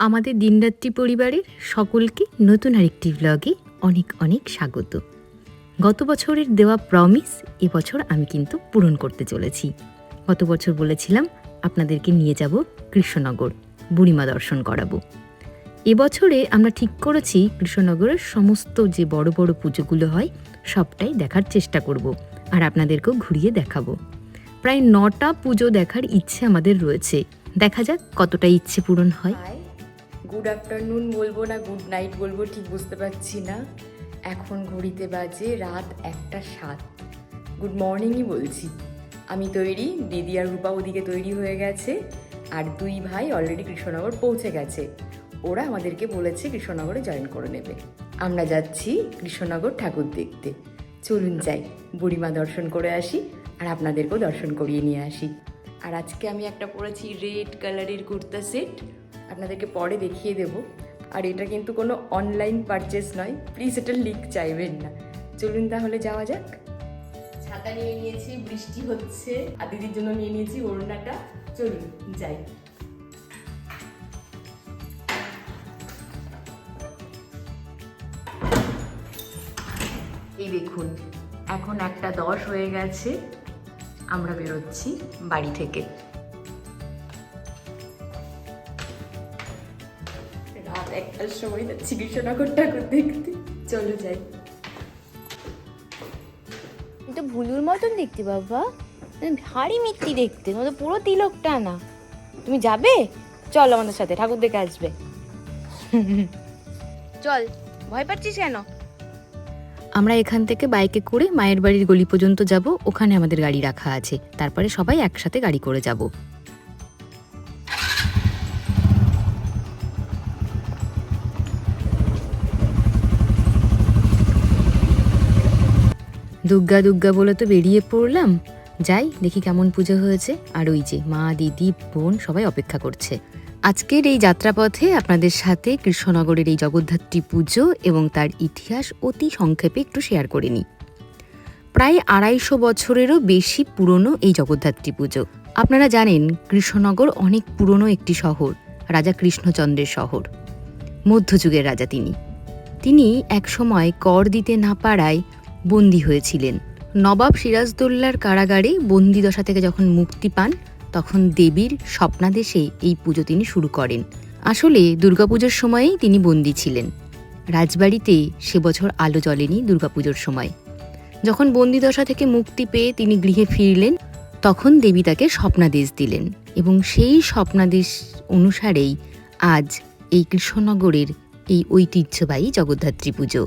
আমাদের দিনরাত্রি পরিবারের সকলকে নতুন আরেকটি ব্লগে অনেক অনেক স্বাগত। গত বছরের দেওয়া প্রমিস এবছর আমি কিন্তু পূরণ করতে চলেছি। গত বছর বলেছিলাম আপনাদেরকে নিয়ে যাব কৃষ্ণনগর, বুড়িমা দর্শন করাবো। এবছরে আমরা ঠিক করেছি কৃষ্ণনগরের সমস্ত যে বড় বড় পুজোগুলো হয়, সবটাই দেখার চেষ্টা করব আর আপনাদেরকেও ঘুরিয়ে দেখাবো। প্রায় নটা পুজো দেখার ইচ্ছে আমাদের রয়েছে। দেখা যাক কতটা ইচ্ছে পূরণ হয়। গুড আফটারনুন বলব না গুড নাইট বলব, ঠিক বুঝতে পারছি না। এখন ঘড়িতে বাজে রাত একটা সাত। গুড মর্নিংই বলছি। আমি তৈরি, দিদি আর রূপা ওদিকে তৈরি হয়ে গেছে, আর দুই ভাই অলরেডি কৃষ্ণনগর পৌঁছে গেছে। ওরা আমাদেরকে বলেছে কৃষ্ণনগরে জয়েন করে নেবে। আমরা যাচ্ছি কৃষ্ণনগর ঠাকুর দেখতে। চলুন যাই, বুড়িমা দর্শন করে আসি, আর আপনাদেরকেও দর্শন করিয়ে নিয়ে আসি। আর আজকে আমি একটা পরেছি রেড কালারের কুর্তা সেট। আপনাদেরকে পরে দেখিয়ে দেব। আর এটা কিন্তু কোনো অনলাইন পারচেস নয় প্লিজ এটা লিক চাইবেন না। চলুন তাহলে যাওয়া যাক। ছাতা নিয়ে নিয়েছি, বৃষ্টি হচ্ছে। আর দিদির জন্য নিয়ে নিয়েছি ওড়নাটা। চলুন, যাই। এই দেখুন, এখন একটা দশ হয়ে গেছে। আমরা বেরোচ্ছি বাড়ি থেকে। রাত একটার সময় যাচ্ছি কৃষ্ণনগর ঠাকুর দেখতে। চলো যাই। তো ভুলুর মতন দেখতে বাবা। ভারী মিত্তি দেখতে তোমার তো পুরো তিলকটা না। তুমি যাবে? চল আমাদের সাথে ঠাকুর দেখে আসবে। চল ভয় পাচ্ছিস কেন? আমরা এখান থেকে বাইকে করে মায়ের বাড়ির গলি পর্যন্ত যাব। ওখানে আমাদের গাড়ি রাখা আছে। তারপরে সবাই একসাথে গাড়ি করে যাব। দুর্গা দুর্গা বলে তো বেরিয়ে পড়লাম। যাই, দেখি কেমন পুজো হয়েছে। আর ওই যে মা, দিদি, বোন সবাই অপেক্ষা করছে। আজকের এই যাত্রাপথে আপনাদের সাথে কৃষ্ণনগরের এই জগদ্ধাত্রী পুজো এবং তার ইতিহাস অতি সংক্ষেপে একটু শেয়ার করে নিই। প্রায় আড়াইশো বছরেরও বেশি পুরনো এই জগদ্ধাত্রী পুজো। আপনারা জানেন, কৃষ্ণনগর অনেক পুরনো একটি শহর, রাজা কৃষ্ণচন্দ্রের শহর, মধ্যযুগের রাজা তিনি। তিনি একসময় কর দিতে না পারায় বন্দী হয়েছিলেন। নবাব সিরাজদৌল্লার কারাগারে বন্দি দশা থেকে যখন মুক্তি পান তখন দেবীর স্বপ্নাদেশে এই পুজো তিনি শুরু করেন। আসলে দুর্গাপুজোর সময়েই তিনি বন্দী ছিলেন। রাজবাড়িতে সে বছর আলো জ্বলেনি দুর্গাপুজোর সময়। যখন বন্দিদশা থেকে মুক্তি পেয়ে তিনি গৃহে ফিরলেন, তখন দেবী তাকে স্বপ্নাদেশ দিলেন এবং সেই স্বপ্নাদেশ অনুসারেই আজ এই কৃষ্ণনগরের এই ঐতিহ্যবাহী জগদ্ধাত্রী পুজো।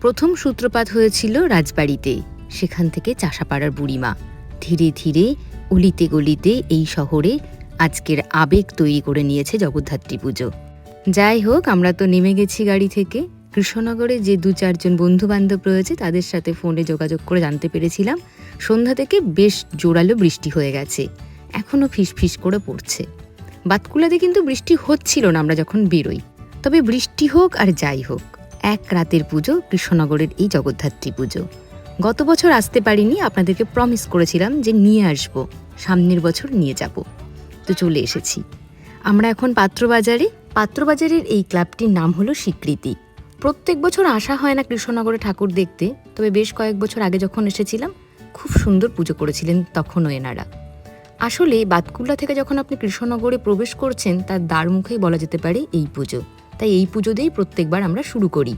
প্রথম সূত্রপাত হয়েছিল রাজবাড়িতে, সেখান থেকে চাষাপাড়ার বুড়িমা। ধীরে ধীরে অলিতে গলিতে এই শহরে আজকের আবেগ তৈরি করে নিয়েছে জগদ্ধাত্রী পুজো। যাই হোক, আমরা তো নেমে গেছি গাড়ি থেকে। কৃষ্ণনগরে যে দু চারজন বন্ধু বান্ধব রয়েছে, তাদের সাথে ফোনে যোগাযোগ করে জানতে পেরেছিলাম। সন্ধ্যা থেকে বেশ জোরালো বৃষ্টি হয়ে গেছে। এখনও ফিস ফিস করে পড়ছে। বাতকুলাতে কিন্তু বৃষ্টি হচ্ছিল না আমরা যখন বেরোই। তবে বৃষ্টি হোক আর যাই হোক, এক রাতের পুজো কৃষ্ণনগরের এই জগদ্ধাত্রী পুজো। গত বছর আসতে পারিনি, আপনাদেরকে প্রমিস করেছিলাম যে নিয়ে আসব। সামনের বছর নিয়ে যাব। তো চলে এসেছি। আমরা এখন পাত্রবাজারে। পাত্রবাজারের এই ক্লাবটির নাম হলো স্বীকৃতি। প্রত্যেক বছর আসা হয় না কৃষ্ণনগরে ঠাকুর দেখতে, তবে বেশ কয়েক বছর আগে যখন এসেছিলাম, খুব সুন্দর পুজো করেছিলেন তখনও এনারা। আসলে বাতকুল্লা থেকে যখন আপনি কৃষ্ণনগরে প্রবেশ করছেন, তার দ্বার মুখেই বলা যেতে পারে এই পুজো। তাই এই পুজো দিয়েই প্রত্যেকবার আমরা শুরু করি।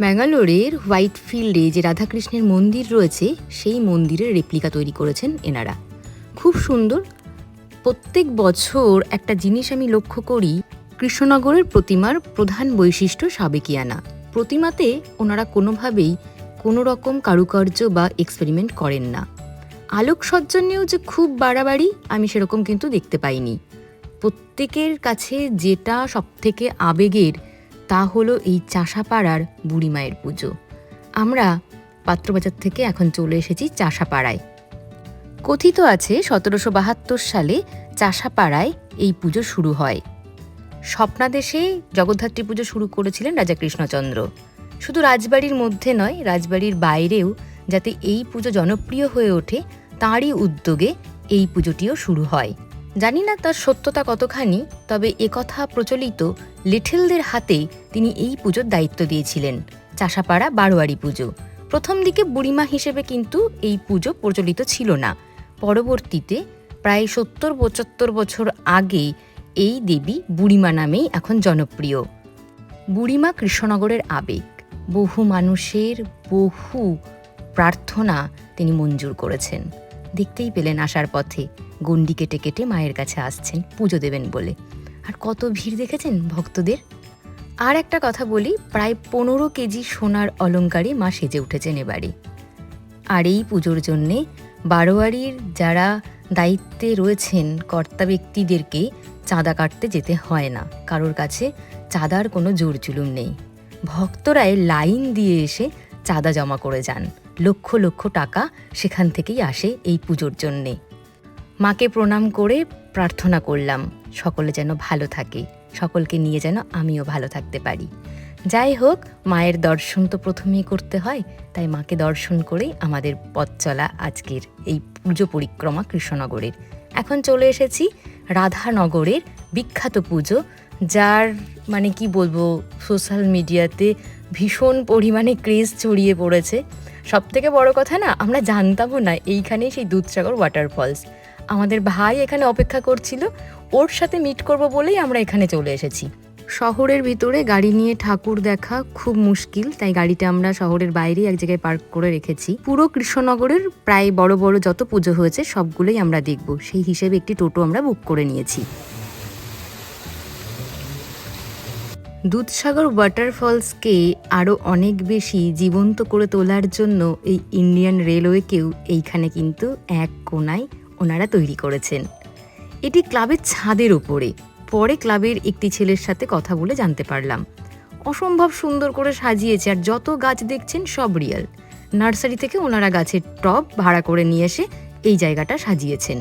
ম্যাঙ্গালোরের হোয়াইট ফিল্ডে যে রাধাকৃষ্ণের মন্দির রয়েছে, সেই মন্দিরের রেপ্লিকা তৈরি করেছেন এনারা। খুব সুন্দর। প্রত্যেক বছর একটা জিনিস আমি লক্ষ্য করি, কৃষ্ণনগরের প্রতিমার প্রধান বৈশিষ্ট্য সাবেকিয়ানা। প্রতিমাতে ওনারা কোনোভাবেই কোনো রকম কারুকার্য বা এক্সপেরিমেন্ট করেন না। আলোকসজ্জা নিয়েও যে খুব বাড়াবাড়ি, আমি সেরকম কিন্তু দেখতে পাইনি। প্রত্যেকের কাছে যেটা সবথেকে আবেগের তা হলো এই চাষাপাড়ার বুড়িমায়ের পুজো। আমরা পাত্রবাজার থেকে এখন চলে এসেছি চাষাপাড়ায়। কথিত আছে সতেরোশো বাহাত্তর সালে চাষাপাড়ায় এই পুজো শুরু হয়। স্বপ্নাদেশে জগদ্ধাত্রী পুজো শুরু করেছিলেন রাজা কৃষ্ণচন্দ্র। শুধু রাজবাড়ির মধ্যে নয়, রাজবাড়ির বাইরেও যাতে এই পুজো জনপ্রিয় হয়ে ওঠে, তাঁরই উদ্যোগে এই পুজোটিও শুরু হয়। জানি না তার সত্যতা কতখানি, তবে একথা প্রচলিত লিটলদের হাতে তিনি এই পুজোর দায়িত্ব দিয়েছিলেন, চাষাপাড়া বারোয়ারি পুজো। প্রথম দিকে বুড়িমা হিসেবে কিন্তু এই পুজো প্রচলিত ছিল না। পরবর্তীতে প্রায় সত্তর পঁচাত্তর বছর আগে এই দেবী বুড়িমা নামেই এখন জনপ্রিয়। বুড়িমা কৃষ্ণনগরের আবেগ, বহু মানুষের বহু প্রার্থনা তিনি মঞ্জুর করেছেন। দেখতেই পেলেন আসার পথে গণ্ডি কেটে কেটে মায়ের কাছে আসছেন, পুজো দেবেন বলে। আর কত ভিড় দেখেছেন ভক্তদের? আর একটা কথা বলি, প্রায় পনেরো কেজি সোনার অলঙ্কারে মা সেজে উঠেছেন এবারে। আর এই পুজোর জন্যে বারোয়ারির যারা দায়িত্বে রয়েছেন, কর্তা ব্যক্তিদেরকে চাঁদা কাটতে যেতে হয় না। কারোর কাছে চাঁদার কোনো জোর জুলুম নেই। ভক্তরাই লাইন দিয়ে এসে চাঁদা জমা করে যান। লক্ষ লক্ষ টাকা সেখান থেকেই আসে এই পুজোর জন্যে। মাকে প্রণাম করে প্রার্থনা করলাম, সকলে যেন ভালো থাকে, সকলকে নিয়ে যেন আমিও ভালো থাকতে পারি। যাই হোক, মায়ের দর্শন তো প্রথমেই করতে হয়, তাই মাকে দর্শন করেই আমাদের পথ চলা আজকের এই পুজো পরিক্রমা কৃষ্ণনগরের। এখন চলে এসেছি রাধানগরের বিখ্যাত পুজো, যার মানে কি বলব, সোশ্যাল মিডিয়াতে ভীষণ পরিমাণে ক্রেজ ছড়িয়ে পড়েছে। সব থেকে বড় কথা না, আমরা জানতামও না, এইখানেই সেই দুধসাগর ওয়াটারফলস আমাদের ভাই এখানে অপেক্ষা করছিল, ওর সাথে মিট করব বলেই আমরা এখানে চলে এসেছি। শহরের ভিতরে গাড়ি নিয়ে ঠাকুর দেখা খুব মুশকিল, তাই গাড়িটা আমরা শহরের বাইরে এক জায়গায় পার্ক করে রেখেছি। পুরো কৃষ্ণনগরের প্রায় বড় বড় যত পুজো হয়েছে, সবগুলোই আমরা দেখব। সেই হিসেবে একটি টোটো আমরা বুক করে নিয়েছি। দুধসাগর ওয়াটারফলসকে আরও অনেক বেশি জীবন্ত করে তোলার জন্য এই ইন্ডিয়ান রেলওয়েকেও এইখানে কিন্তু এক কোনায় ওনারা তৈরি করেছেন। এটি ক্লাবের ছাদের ওপরে পরে ক্লাবের একটি ছেলের সাথে কথা বলে জানতে পারলাম। অসম্ভব সুন্দর করে সাজিয়েছে আর যত গাছ দেখছেন সব রিয়েল নার্সারি থেকে ওনারা গাছের টব ভাড়া করে নিয়ে এসে এই জায়গাটা সাজিয়েছেন।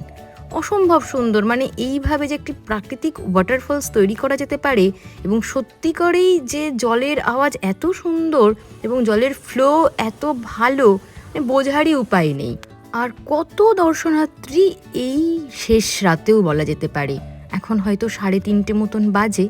অসম্ভব সুন্দর মানে এইভাবে যে একটি প্রাকৃতিক ওয়াটারফলস তৈরি করা যেতে পারে এবং সত্যি করেই যে জলের আওয়াজ এত সুন্দর এবং জলের ফ্লো এত ভালো মানে বোঝারই উপায় নেই। আর কত দর্শনার্থী এই শেষ রাতেও বলা যেতে পারে। এখন হয়তো সাড়ে তিনটে মতন বাজে।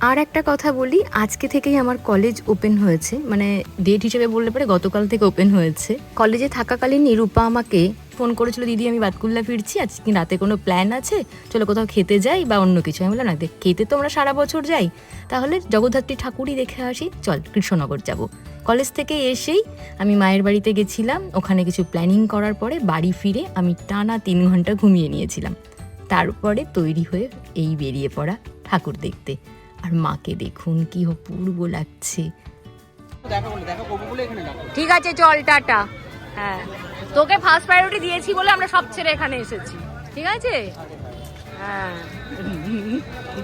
আর একটা কথা বলি, আজকে থেকেই আমার কলেজ ওপেন হয়েছে। মানে ডেট হিসেবে বললে পরে গতকাল থেকে ওপেন হয়েছে। কলেজে থাকাকালীন নিরূপা আমাকে ফোন করেছিল, দিদি, আমি বাতকুল্লা ফিরছি, আজকে রাতে কোনো প্ল্যান আছে? চলো কোথাও খেতে যাই বা অন্য কিছু। আমি বললাম, না, দেখ, খেতে তো আমরা সারা বছর যাই। তাহলে জগদ্ধাত্রী ঠাকুরই দেখে আসি। চল, কৃষ্ণনগর যাব। কলেজ থেকে এসেই আমি মায়ের বাড়িতে গেছিলাম। ওখানে কিছু প্ল্যানিং করার পরে বাড়ি ফিরে আমি টানা তিন ঘণ্টা ঘুমিয়ে নিয়েছিলাম। তারপরে তৈরি হয়ে এই বেরিয়ে পড়া ঠাকুর দেখতে। আর মাকে দেখুন কি অপূর্ব লাগছে। দেখা বলে দেখা করব বলে এখানে ডাকো ঠিক আছে চল টাটা। হ্যাঁ তোকে ফার্স্ট প্রায়োরিটি দিয়েছি বলে আমরা সব ছেড়ে এখানে এসেছি। ঠিক আছে? হ্যাঁ।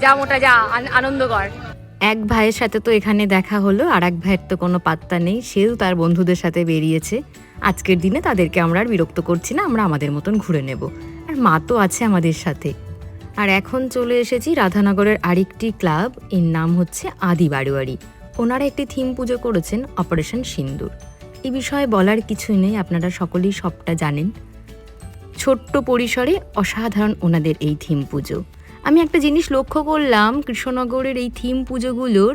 যা মোটা যা আন- আনন্দ কর। এক ভাইয়ের সাথে তো এখানে দেখা হলো আর এক ভাইয়ের তো কোনো পাত্তা নেই। সেও তার বন্ধুদের সাথে বেরিয়েছে। আজকের দিনে তাদেরকে আমরা আর বিরক্ত করছি না আমরা আমাদের মতন ঘুরে নেব। আর মা তো আছে আমাদের সাথে। আর এখন চলে এসেছি রাধানগরের আরেকটি ক্লাব, এর নাম হচ্ছে আদি বাড়ুয়ারি ওনারা একটি থিম পুজো করেছেন, অপারেশন সিন্দুর। এই বিষয়ে বলার কিছুই নেই, আপনারা সকলেই সবটা জানেন। ছোট্ট পরিসরে অসাধারণ ওনাদের এই থিম পুজো। আমি একটা জিনিস লক্ষ্য করলাম, কৃষ্ণনগরের এই থিম পুজোগুলোর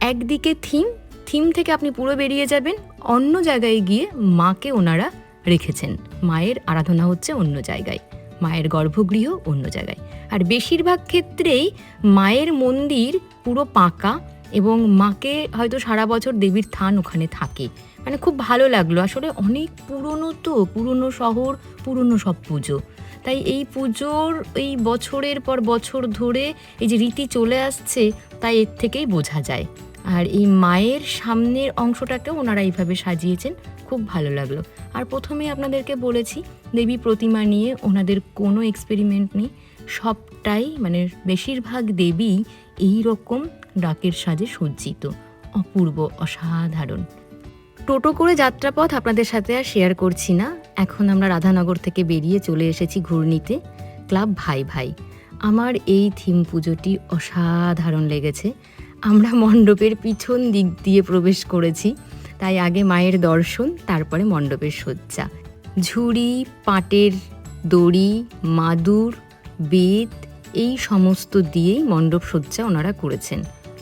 একদিকে থিম থিম থেকে আপনি পুরো বেরিয়ে যাবেন, অন্য জায়গায় গিয়ে মাকে ওনারা রেখেছেন। মায়ের আরাধনা হচ্ছে অন্য জায়গায়। মায়ের গর্ভগৃহ অন্য জায়গায়। আর বেশিরভাগ ক্ষেত্রেই মায়ের মন্দির পুরো পাকা এবং মাকে হয়তো সারা বছর দেবীর থান ওখানে থাকে। মানে খুব ভালো লাগল। আসলে অনেক পুরনো তো, পুরনো শহর, পুরনো সব পুজো। তাই এই পুজোর এই বছরের পর বছর ধরে এই যে রীতি চলে আসছে, তাই এর থেকেই বোঝা যায়। আর এই মায়ের সামনের অংশটাকে ওনারা এইভাবে সাজিয়েছেন। খুব ভালো লাগল। আর প্রথমে আপনাদেরকে বলেছি, দেবী প্রতিমা নিয়ে ওনাদের কোনো এক্সপেরিমেন্ট নেই। সবটাই মানে বেশিরভাগ দেবী এই রকম ডাকের সাজে সজ্জিত। অপূর্ব, অসাধারণ। টোটো করে যাত্রাপথ আপনাদের সাথে আর শেয়ার করছি না। এখন আমরা রাধানগর থেকে বেরিয়ে চলে এসেছি ঘূর্ণিতে। ক্লাব ভাই ভাই। আমার এই থিম পুজোটি অসাধারণ লেগেছে। আমরা মণ্ডপের পিছন দিক দিয়ে প্রবেশ করেছি। তাই আগে মায়ের দর্শন, তারপরে মণ্ডপের সজ্জা ঝুড়ি, পাটের দড়ি, মাদুর, বেত, এই সমস্ত দিয়েই মণ্ডপ সজ্জা ওনারা করেছেন।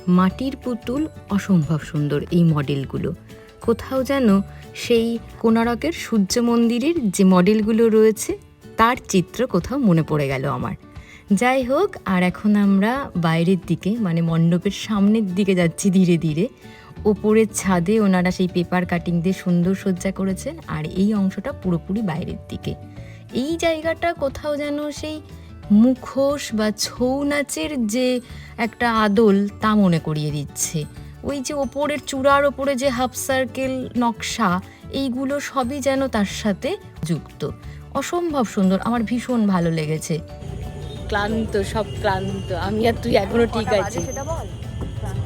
মাটির পুতুল অসম্ভব সুন্দর এই মডেলগুলো। কোথাও যেন সেই কোনারকের সূর্য মন্দিরের যে মডেলগুলো রয়েছে, তার চিত্র কোথাও মনে পড়ে গেল আমার। যাই হোক, আর এখন আমরা বাইরের দিকে মানে মণ্ডপের সামনের দিকে যাচ্ছি ধীরে ধীরে। ওপরের ছাদে ওনারা সেই পেপার কাটিং দিয়ে সুন্দর সজ্জা করেছেন আর এই অংশটা পুরোপুরি বাইরের দিকে। এই জায়গাটা কোথাও যেন সেই মুখোশ বা ছৌ নাচের যে একটা আদল তা মনে করিয়ে দিচ্ছে। ওই যে ওপরের চূড়ার ওপরে যে হাফ সার্কেল নকশা এইগুলো সবই যেন তার সাথে যুক্ত। অসম্ভব সুন্দর আমার ভীষণ ভালো লেগেছে। ক্লান্ত সব ক্লান্ত। আমি আর তুই এখনও ঠিক আছি।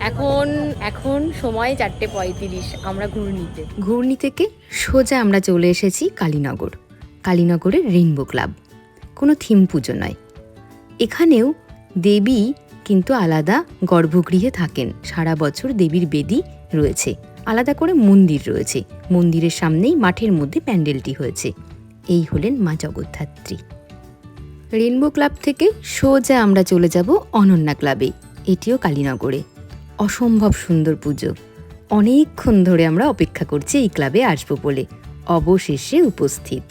এখন এখন সময় চারটে পঁয়ত্রিশ, আমরা ঘূর্ণিতে। ঘূর্ণি থেকে সোজা আমরা চলে এসেছি কালীনগর, কালীনগরের রেইনবো ক্লাব। কোনো থিম পুজো নয়। এখানেও দেবী কিন্তু আলাদা গর্ভগৃহে থাকেন। সারা বছর দেবীর বেদি রয়েছে। আলাদা করে মন্দির রয়েছে। মন্দিরের সামনেই মাঠের মধ্যে প্যান্ডেলটি হয়েছে। এই হলেন মা জগদ্ধাত্রী। রেনবো ক্লাব থেকে সোজা আমরা চলে যাব অনন্যা ক্লাবে। এটিও কালীনগরে। অসম্ভব সুন্দর পুজো। অনেকক্ষণ ধরে আমরা অপেক্ষা করছি এই ক্লাবে আসব বলে। অবশেষে উপস্থিত।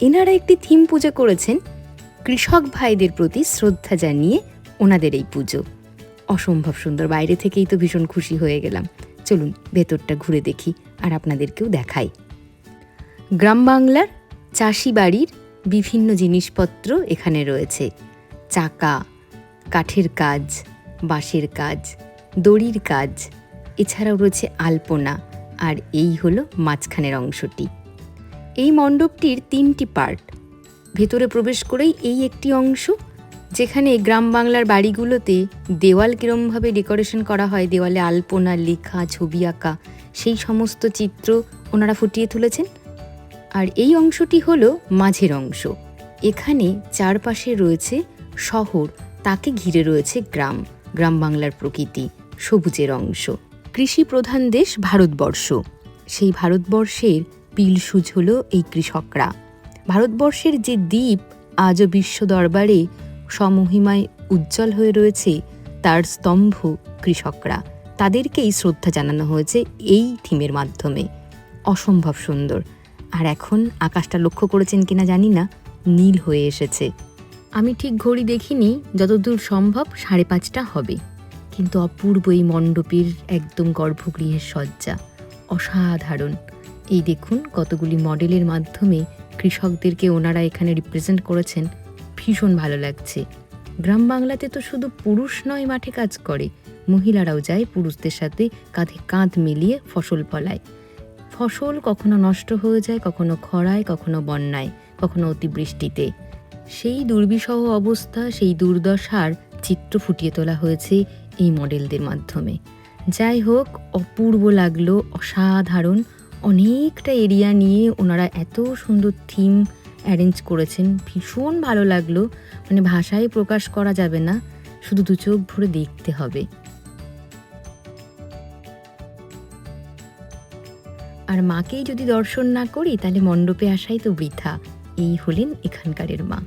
এনারা একটি থিম পুজো করেছেন। কৃষক ভাইদের প্রতি শ্রদ্ধা জানিয়ে ওনাদের এই পুজো। অসম্ভব সুন্দর, বাইরে থেকেই তো ভীষণ খুশি হয়ে গেলাম। চলুন, ভেতরটা ঘুরে দেখি আর আপনাদেরকেও দেখাই। গ্রাম বাংলার চাষি বাড়ির বিভিন্ন জিনিসপত্র এখানে রয়েছে। চাকা, কাঠের কাজ, বাঁশের কাজ দড়ির কাজ। এছাড়াও রয়েছে আলপনা, আর এই হলো মাঝখানের অংশটি। এই মণ্ডপটির তিনটি পার্ট। ভেতরে প্রবেশ করেই এই একটি অংশ, যেখানে গ্রাম বাংলার বাড়িগুলোতে দেওয়াল কীরমভাবে ডেকোরেশন করা হয়, দেওয়ালে আলপনা, লেখা, ছবি আঁকা, সেই সমস্ত চিত্র ওনারা ফুটিয়ে তুলেছেন। আর এই অংশটি হলো মাঝের অংশ। এখানে চারপাশে রয়েছে শহর, তাকে ঘিরে রয়েছে গ্রাম। গ্রাম বাংলার প্রকৃতি, সবুজের অংশ। কৃষি প্রধান দেশ ভারতবর্ষ। সেই ভারতবর্ষের পিলসুজ হল এই কৃষকরা। ভারতবর্ষের যে দ্বীপ, আজও বিশ্ব দরবারে সমহিমায় উজ্জ্বল হয়ে রয়েছে, তার স্তম্ভ কৃষকরা। তাদেরকেই শ্রদ্ধা জানানো হয়েছে এই থিমের মাধ্যমে। অসম্ভব সুন্দর। আর এখন আকাশটা লক্ষ্য করেছেন কিনা জানি না, নীল হয়ে এসেছে। আমি ঠিক ঘড়ি দেখিনি, যতদূর সম্ভব সাড়ে পাঁচটা হবে। কিন্তু অপূর্ব এই মণ্ডপের একদম গর্ভগৃহের সজ্জা অসাধারণ। এই দেখুন কতগুলি মডেলের মাধ্যমে কৃষকদেরকে ওনারা এখানে রিপ্রেজেন্ট করেছেন। ভীষণ ভালো লাগছে। গ্রাম বাংলাতে তো শুধু পুরুষ নয় মাঠে কাজ করে। মহিলারাও যায় পুরুষদের সাথে কাঁধে কাঁধ মিলিয়ে ফসল ফলায়। ফসল কখনো নষ্ট হয়ে যায়, কখনো খরায়, কখনো বন্যায়, কখনো অতিবৃষ্টিতে। সেই দুর্বিষহ অবস্থা, সেই দুর্দশার চিত্র ফুটিয়ে তোলা হয়েছে এই মডেলদের মাধ্যমে। যাই হোক, অপূর্ব লাগল, অসাধারণ, অনেকটা এরিয়া নিয়ে ওনারা এত সুন্দর থিম অ্যারেঞ্জ করেছেন, ভীষণ ভালো লাগল। মানে ভাষায় প্রকাশ করা যাবে না, শুধু দু চোখ ভরে দেখতে হবে। আর মাকেই যদি দর্শন না করি, তাহলে মণ্ডপে আসাই তো বৃথা। এই হলেন এখানকারের মা।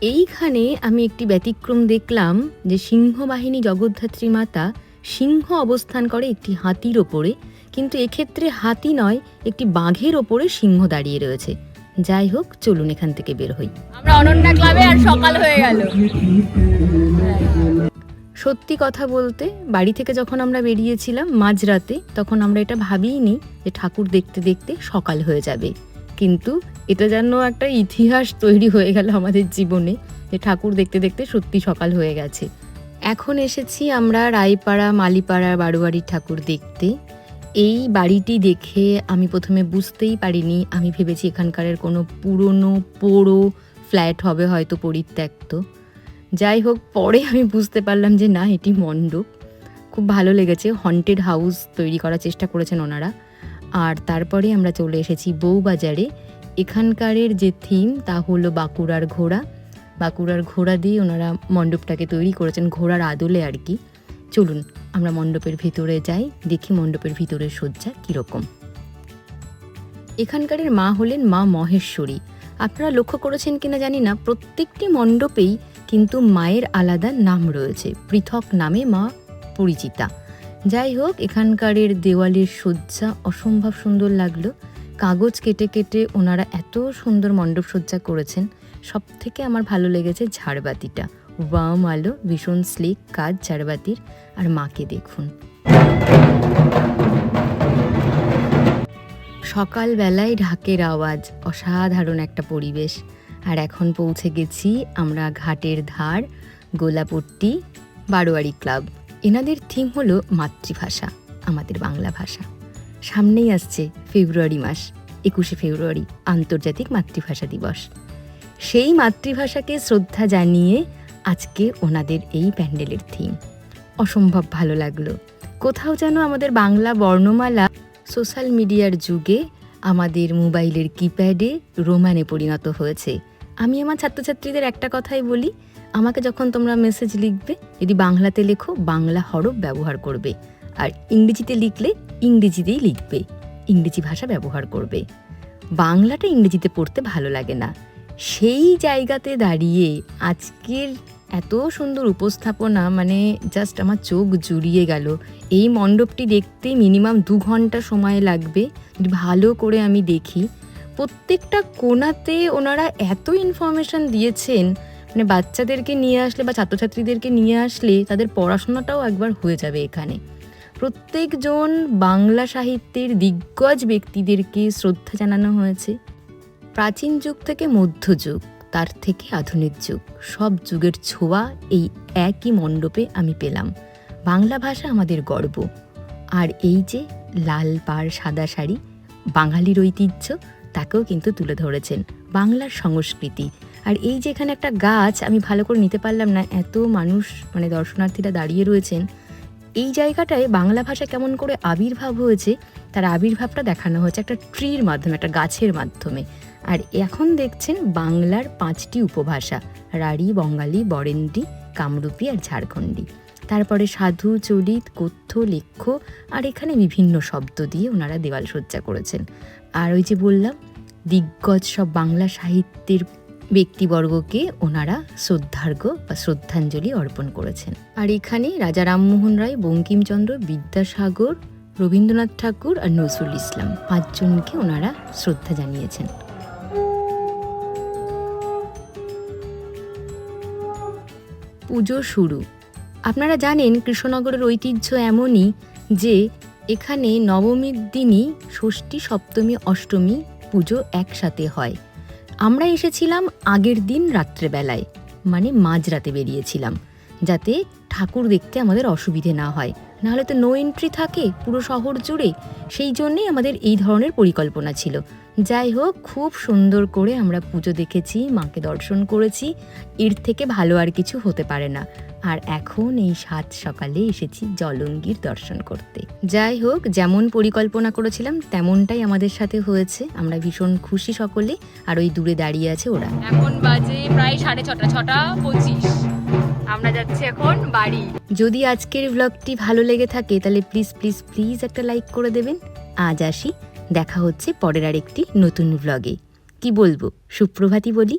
এইখানে আমি একটি ব্যতিক্রম দেখলাম যে সিংহবাহিনী জগদ্ধাত্রী মাতা সিংহ অবস্থান করে একটি হাতির ওপরে কিন্তু এক্ষেত্রে হাতি নয় একটি বাঘের ওপরে সিংহ দাঁড়িয়ে রয়েছে। যাই হোক চলুন এখান থেকে বের হই। আমরা অনন্যা ক্লাবে আর সকাল হয়ে গেল। সত্যি কথা বলতে বাড়ি থেকে যখন আমরা বেরিয়েছিলাম মাঝরাতে তখন আমরা এটা ভাবিইনি যে ঠাকুর দেখতে দেখতে সকাল হয়ে যাবে। কিন্তু এটা যেন একটা ইতিহাস তৈরি হয়ে গেল আমাদের জীবনে, যে ঠাকুর দেখতে দেখতে সত্যি সকাল হয়ে গেছে। এখন এসেছি আমরা রায়পাড়া মালিপাড়া বারোয়ারির ঠাকুর দেখতে। এই বাড়িটি দেখে আমি প্রথমে বুঝতেই পারিনি, আমি ভেবেছি এখানকারের কোনো পুরনো, পোড়ো ফ্ল্যাট হবে হয়তো পরিত্যক্ত। যাই হোক, পরে আমি বুঝতে পারলাম যে না, এটি মণ্ডপ। খুব ভালো লেগেছে হন্টেড হাউস তৈরি করার চেষ্টা করেছেন ওনারা। আর তারপরে আমরা চলে এসেছি বউবাজারে। এখানকারের যে থিম তা হলো বাঁকুড়ার ঘোড়া। বাঁকুড়ার ঘোড়া দিয়ে ওনারা মণ্ডপটাকে তৈরি করেছেন, ঘোড়ার আদলে আর কি। চলুন, আমরা মণ্ডপের ভিতরে যাই, দেখি মণ্ডপের ভিতরের সজ্জা কীরকম। এখানকারের মা হলেন মা মহেশ্বরী। আপনারা লক্ষ্য করেছেন কিনা জানি না, প্রত্যেকটি মণ্ডপেই কিন্তু মায়ের আলাদা নাম রয়েছে। পৃথক নামে মা পরিচিতা। যাই হোক, এখানকারের দেওয়ালির সজ্জা অসম্ভব সুন্দর লাগল। কাগজ কেটে কেটে ওনারা এত সুন্দর মণ্ডপ সজ্জা করেছেন সব থেকে আমার ভালো লেগেছে ঝাড়বাতিটা। ওয়াম আলো, ভীষণ স্লিক কাজ ঝাড়বাতির, আর মাকে দেখুন। সকালবেলায় ঢাকের আওয়াজ, অসাধারণ একটা পরিবেশ। আর এখন পৌঁছে গেছি আমরা ঘাটের ধার, গোলাপট্টি, বারোয়ারি ক্লাব। এনাদের থিম হলো মাতৃভাষা, আমাদের বাংলা ভাষা। সামনেই আসছে ফেব্রুয়ারি মাস, একুশে ফেব্রুয়ারি, আন্তর্জাতিক মাতৃভাষা দিবস। সেই মাতৃভাষাকে শ্রদ্ধা জানিয়ে আজকে ওনাদের এই প্যান্ডেলের থিম অসম্ভব ভালো লাগল। কোথাও যেন আমাদের বাংলা বর্ণমালা সোশ্যাল মিডিয়ার যুগে আমাদের মোবাইলের কিপ্যাডে রোমানে পরিণত হয়েছে। আমি আমার ছাত্রছাত্রীদের একটা কথাই বলি আমাকে যখন তোমরা মেসেজ লিখবে, যদি বাংলাতে লেখো, বাংলা হরফ ব্যবহার করবে। আর ইংরেজিতে লিখলে ইংরেজিতেই লিখবে, ইংরেজি ভাষা ব্যবহার করবে। বাংলাটা ইংরেজিতে পড়তে ভালো লাগে না। সেই জায়গাতে দাঁড়িয়ে আজকের এত সুন্দর উপস্থাপনা মানে জাস্ট আমার চোখ জুড়িয়ে গেল। এই মণ্ডপটি দেখতে মিনিমাম দু ঘণ্টা সময় লাগবে। ভালো করে আমি দেখি, প্রত্যেকটা কোণাতে ওনারা এত ইনফরমেশন দিয়েছেন। মানে বাচ্চাদেরকে নিয়ে আসলে বা ছাত্রছাত্রীদেরকে নিয়ে আসলে তাদের পড়াশোনাটাও একবার হয়ে যাবে এখানে। প্রত্যেকজন বাংলা সাহিত্যের দিগ্গজ ব্যক্তিদেরকে শ্রদ্ধা জানানো হয়েছে। প্রাচীন যুগ থেকে মধ্যযুগ তার থেকে আধুনিক যুগ, সব যুগের ছোঁয়া এই একই মণ্ডপে আমি পেলাম। বাংলা ভাষা আমাদের গর্ব। আর এই যে লাল পাড় সাদা শাড়ি, বাঙালির ঐতিহ্য, তাকেও কিন্তু তুলে ধরেছেন বাংলার সংস্কৃতি। আর এই যে এখানে একটা গাছ, আমি ভালো করে নিতে পারলাম না, এত মানুষ মানে দর্শনার্থীরা দাঁড়িয়ে রয়েছেন। এই জায়গাটায় বাংলা ভাষা কেমন করে আবির্ভাব হয়েছে, তার আবির্ভাবটা দেখানো হয়েছে একটা ট্রির মাধ্যমে, একটা গাছের মাধ্যমে। আর এখন দেখছেন বাংলার পাঁচটি উপভাষা, রাঢ়ী, বঙ্গালী বরেন্দ্রী কামরূপী আর ঝাড়খণ্ডী। তারপরে সাধু, চলিত, কথ্য, লেখ্য আর এখানে বিভিন্ন শব্দ দিয়ে ওনারা দেওয়াল সজ্জা করেছেন। আর ওই যে বললাম, দিগ্গজ সব বাংলা সাহিত্যের ব্যক্তিবর্গকে ওনারা শ্রদ্ধার্ঘ বা শ্রদ্ধাঞ্জলি অর্পণ করেছেন। আর এখানে রাজা রামমোহন রায়, বঙ্কিমচন্দ্র বিদ্যাসাগর, রবীন্দ্রনাথ ঠাকুর আর নজরুল ইসলাম পাঁচজনকে ওনারা শ্রদ্ধা জানিয়েছেন। পুজো শুরু। আপনারা জানেন কৃষ্ণনগরের ঐতিহ্য এমনই যে এখানে নবমীর দিনই ষষ্ঠী, সপ্তমী, অষ্টমী পুজো একসাথে হয়। আমরা এসেছিলাম আগের দিন রাত্রেবেলায় মানে মাঝরাতে বেরিয়েছিলাম, যাতে ঠাকুর দেখতে আমাদের অসুবিধে না হয়। নাহলে তো নো এন্ট্রি থাকে পুরো শহর জুড়ে। সেই জন্যেই আমাদের এই ধরনের পরিকল্পনা ছিল। যাই হোক, খুব সুন্দর করে আমরা পুজো দেখেছি, মাকে দর্শন করেছি। এর থেকে ভালো আর কিছু হতে পারে না। আর এখন এই সাত সকালে এসেছি জলঙ্গির দর্শন করতে। যাই হোক, যেমন পরিকল্পনা করেছিলাম, তেমনটাই আমাদের সাথে হয়েছে। আমরা ভীষণ খুশি সকলে, আর ওই দূরে দাঁড়িয়ে আছে ওরা। এখন বাজে প্রায় সাড়ে ছটা ছটা পঁচিশ। আমরা যাচ্ছি এখন বাড়ি। যদি আজকের ব্লগটি ভালো লেগে থাকে, তাহলে প্লিজ প্লিজ প্লিজ একটা লাইক করে দেবেন। আজ আসি, দেখা হচ্ছে পরের আরেকটি নতুন ব্লগে কি বলব, সুপ্রভাতই বলি।